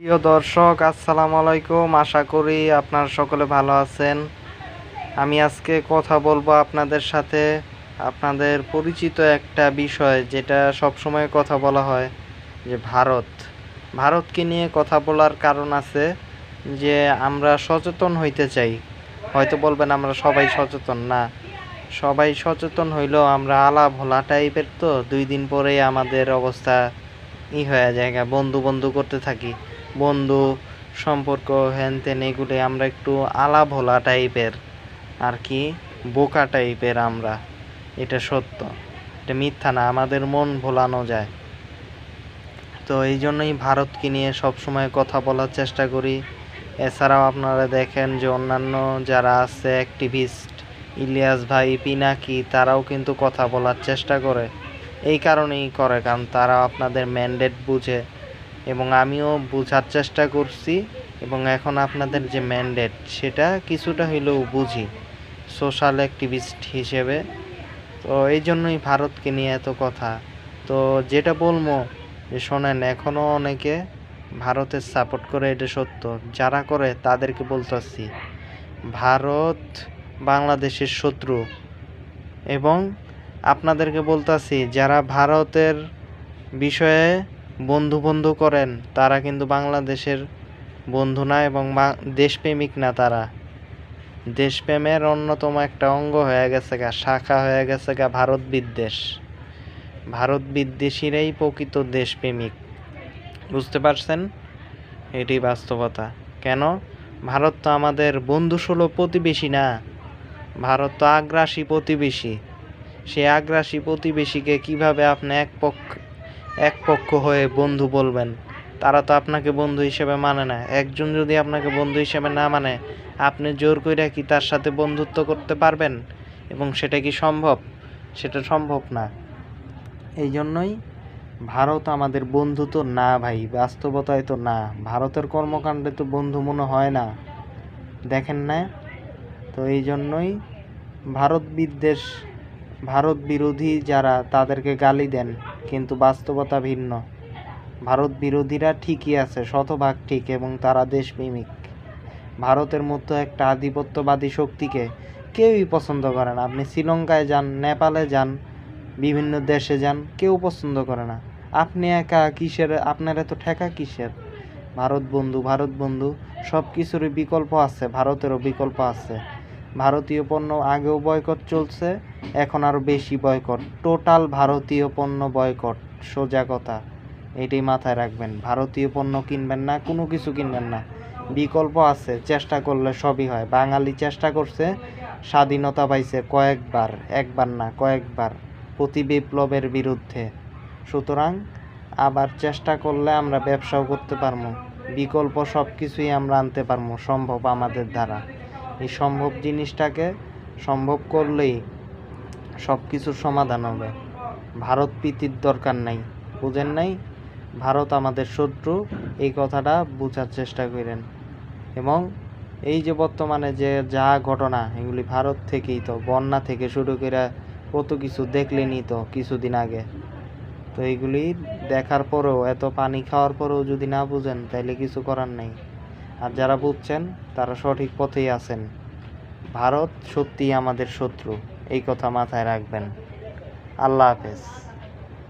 প্রিয় দর্শক, আসসালামু আলাইকুম। আশা করি আপনারা সকলে ভালো আছেন। আমি আজকে কথা বলব আপনাদের সাথে আপনাদের পরিচিত একটা বিষয় যেটা সব সময় কথা বলা হয়, যে ভারত। ভারতকে নিয়ে কথা বলার কারণ আছে যে আমরা সচেতন হইতে চাই। হয়তো বলবেন আমরা সবাই সচেতন, না। সবাই সচেতন হইলেও আমরা আলা ভোলা টাইপের তো, দুই দিন পরেই আমাদের অবস্থা ই হয়ে জায়গা বন্ধু বন্ধু করতে থাকি। বন্ধু সম্পর্ক হ্যান ত্যান এগুলি আমরা একটু আলা ভোলা টাইপের আর কি, বোকা টাইপের আমরা। এটা সত্য। এটা মিথ্যা না, আমাদের মন ভোলানো যায়। তো এই জন্যই ভারতকে নিয়ে সবসময় কথা বলার চেষ্টা করি। এছাড়াও আপনারা দেখেন যে অন্যান্য যারা আছে অ্যাক্টিভিস্ট ইলিয়াস ভাই, পিনাকি, তারাও কিন্তু কথা বলার চেষ্টা করে। এই কারণেই করে, কারণ তারা আপনাদের ম্যান্ডেট বুঝে। এবং আমিও বোঝার চেষ্টা করছি এবং এখন আপনাদের যে ম্যান্ডেট সেটা কিছুটা হইলেও বুঝি সোশ্যাল অ্যাক্টিভিস্ট হিসেবে। তো এই জন্যই ভারতকে নিয়ে এত কথা। তো যেটা বলব, যে শোনেন এখনও অনেকে ভারতের সাপোর্ট করে এটা সত্য। যারা করে, তাদেরকে বলতেছি, ভারত বাংলাদেশের শত্রু। এবং আপনাদেরকে বলতাছি, যারা ভারতের বিষয়ে বন্ধু বন্ধু করেন, তারা কিন্তু বাংলাদেশের বন্ধু না এবং দেশপ্রেমিক না তারা। দেশপ্রেমের অন্যতম একটা অঙ্গ হয়ে গেছে গা, শাখা হয়ে গেছে গা ভারত বিদ্বেষ। ভারত বিদ্বেষীরাই প্রকৃত দেশপ্রেমিক। বুঝতে পারছেন? এটি বাস্তবতা। কেন? ভারত তো আমাদের বন্ধুসুলভ প্রতিবেশী না। ভারত তো আগ্রাসী প্রতিবেশী। সে আগ্রাসী প্রতিবেশীকে কীভাবে আপনি এক পক্ষ এক পক্ষ হয়ে বন্ধু বলবেন। তারা তো আপনাকে বন্ধু হিসেবে মানে না। একজন যদি আপনাকে বন্ধু হিসেবে না মানে আপনি জোর কইরা কি তার সাথে বন্ধুত্ব করতে পারবেন? এবং সেটা কি সম্ভব? সেটা সম্ভব না। এই জন্যই ভারত আমাদের বন্ধু তো না ভাই, বাস্তবতায় তো না। ভারতের কর্মকাণ্ডে তো বন্ধু মনে হয় না। দেখেন না? তো এই জন্যই ভারত বিদ্বেষ ভারত বিরোধী যারা তাদেরকে গালি দেন, কিন্তু বাস্তবতা ভিন্ন। ভারত বিরোধীরা ঠিকই আছে, শতভাগ ঠিক এবং তারা দেশপ্রেমিক। ভারতের মতো একটা আধিপত্যবাদী শক্তিকে কেউই পছন্দ করে না। আপনি শ্রীলঙ্কায় যান, নেপালে যান, বিভিন্ন দেশে যান, কেউ পছন্দ করে না। আপনি একা কিসের, আপনার এত ঠেকা কিসের? ভারত বন্ধু ভারত বন্ধু সব কিছুরই বিকল্প আছে, ভারতেরও বিকল্প আছে। ভারতীয় পণ্য আগেও বয়কট চলছে, এখন আরও বেশি বয়কট। টোটাল ভারতীয় পণ্য বয়কট, সোজা কথা। এটাই মাথায় রাখবেন, ভারতীয় পণ্য কিনবেন না, কোনো কিছু কিনবেন না। বিকল্প আছে, চেষ্টা করলে সবই হয়। বাঙালি চেষ্টা করছে, স্বাধীনতা পাইছে কয়েকবার, একবার না, কয়েকবার প্রতি বিপ্লবের বিরুদ্ধে। সুতরাং আবার চেষ্টা করলে আমরা ব্যবসাও করতে পারব, বিকল্প সব কিছুই আমরা আনতে পারব, সম্ভব আমাদের দ্বারা। এই সম্ভব জিনিসটাকে সম্ভব করলেই সব কিছুর সমাধান হবে। ভারত প্রীতির দরকার নাই, বুঝেন নাই? ভারত আমাদের শত্রু, এই কথাটা বোঝার চেষ্টা করেন। এবং এই যে বর্তমানে যে যা ঘটনা, এগুলি ভারত থেকেই তো, বন্যা থেকে শুরু করে কত কিছু দেখলেনই তো কিছুদিন আগে। তো এইগুলি দেখার পরেও, এত পানি খাওয়ার পরেও যদি না বুঝেন, তাইলে কিছু করার নেই। আর যারা বুঝছেন, তারা সঠিক পথেই আছেন। ভারত সত্যিই আমাদের শত্রু, এই কথা মাথায় রাখবেন। আল্লাহ হাফেজ।